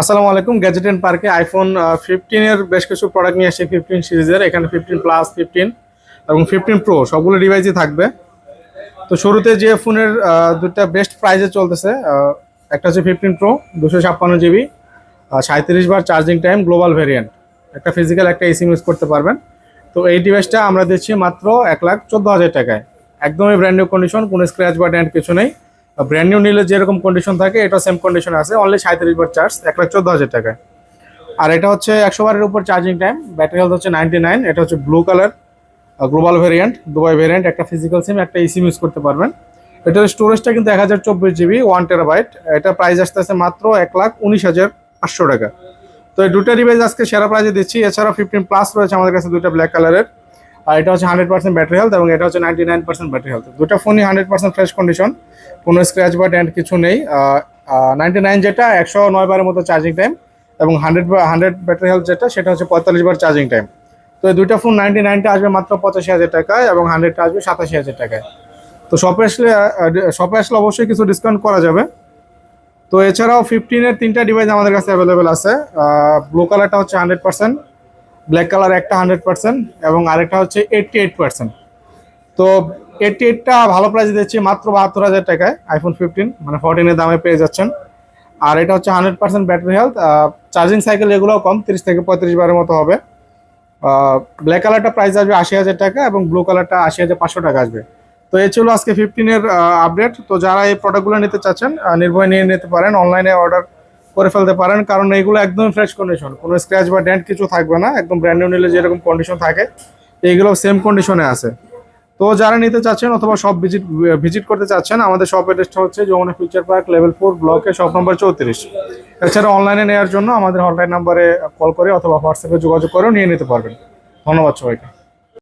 আসসালামু আলাইকুম gadget and পার্কে আইফোন ফিফটিনের বেশ কিছু প্রোডাক্ট নিয়ে আসছে ফিফটিন সিরিজের। এখানে ফিফটিন প্লাস ফিফটিন এবং ফিফটিন প্রো সবগুলো ডিভাইসই থাকবে। তো শুরুতে যে ফোনের দুটা বেস্ট প্রাইসে চলতেছে একটা হচ্ছে ফিফটিন প্রো দুশো ছাপ্পান্ন জিবি সাঁত্রিশ বার চার্জিং টাইম গ্লোবাল ভেরিয়েন্ট একটা ফিজিক্যাল একটা এসিম ইউজ করতে পারবেন। তো এই ডিভাইসটা আমরা দিচ্ছি মাত্র এক লাখ চোদ্দ হাজার টাকায়। একদমই ব্র্যান্ড নিউ কন্ডিশন কোনো স্ক্র্যাচ বা ড্যান্ড কিছু নেই। ব্র্যান্ড নিউ নিলে যেরকম কন্ডিশন থাকে, এটা সেম কন্ডিশন আছে। অনলি সাঁত্রিশ বার চার্জ এক লাখ চোদ্দ হাজার টাকায়। আর এটা হচ্ছে একশো বারের উপর চার্জিং টাইম ব্যাটারি হেলথ হচ্ছে নাইনটি নাইন এটা হচ্ছে blue colour global variant Dubai variant একটা ফিজিক্যাল সিম একটা ইসিম ইউজ করতে পারবেন। এটার স্টোরেজটা কিন্তু এক হাজার চব্বিশ জিবি ওয়ান টেরাবাইট এটা প্রাইস আসতেছে মাত্র এক লাখ উনিশ হাজার পাঁচশো টাকা। তো এই দুটো ডিভাইস আজকে সেরা প্রাইজে দিচ্ছি। এছাড়াও ফিফটিন প্লাস রয়েছে আমাদের কাছে দুটো ব্ল্যাক কালারের আর এটা হচ্ছে হান্ড্রেড পার্সেন্ট ব্যাটারি হেলথ এবং এটা হচ্ছে ninety nine percent battery health দুটো ফোনই হান্ড্রেড পার্সেন্ট ফ্রেশ কন্ডিশন কোনো স্ক্র্যাচ বা ড্যান্ড কিছু নেই। নাইনটি নাইন যেটা, একশো নয় বারের মতো চার্জিং টাইম এবং হান্ড্রেড হান্ড্রেড ব্যাটারি হেলথ যেটা, সেটা হচ্ছে পঁয়তাল্লিশ বার চার্জিং টাইম তো এই দুইটা ফোন নাইনটি নাইনটা আসবে মাত্র পঁচাশি হাজার টাকায় এবং হান্ড্রেডটা আসবে সাতাশি হাজার টাকায়। তো শপে আসলে শপে আসলে অবশ্যই কিছু ডিসকাউন্ট করা যাবে। তো এছাড়াও ফিফটিনের তিনটা ডিভাইস আমাদের কাছে অ্যাভেলেবেল আছে। ব্লু কালারটা হচ্ছে হান্ড্রেড পার্সেন্ট ব্ল্যাক কালার একটা হান্ড্রেড পার্সেন্ট এবং আরেকটা হচ্ছে এইটটি এইট পার্সেন্ট তো এইটটি এইটটা ভালো প্রাইস দিচ্ছি মাত্র বাহাত্তর হাজার টাকায় আইফোন ফিফটিন মানে ফোরটিনের দামে পেয়ে যাচ্ছেন। আর এটা হচ্ছে hundred percent battery health charging cycle এগুলোও কম, তিরিশ থেকে পঁয়ত্রিশ বারের মতো হবে। ব্ল্যাক কালারটা প্রাইস আসবে আশি হাজার টাকা এবং ব্লু কালারটা আশি হাজার পাঁচশো টাকা আসবে। তো এ ছিল আজকে ফিফটিনের আপডেট তো যারা এই প্রোডাক্টগুলো নিতে চাচ্ছেন নির্ভয় নিয়ে নিতে পারেন অনলাইনে অর্ডার করে ফেলতে পারেন, কারণ এইগুলো একদম ফ্রেশ কন্ডিশন কোনো স্ক্র্যাচ বা ডেন্ট কিছু থাকবে না, একদম ব্র্যান্ড নিউ নিলে যেরকম কন্ডিশন থাকে, এইগুলো সেম কন্ডিশনে আছে। তো যারা নিতে চাচ্ছেন অথবা সব ভিজিট ভিজিট করতে চাচ্ছেন, আমাদের শপ অ্যাড্রেসটা হচ্ছে Jamuna future park level four ব্লকে শপ নম্বর চৌত্রিশ। এছাড়া অনলাইনে নেওয়ার জন্য আমাদের হটলাইন নাম্বারে কল করে অথবা হোয়াটসঅ্যাপে যোগাযোগ করেও নিয়ে নিতে পারবেন। ধন্যবাদ সবাইকে।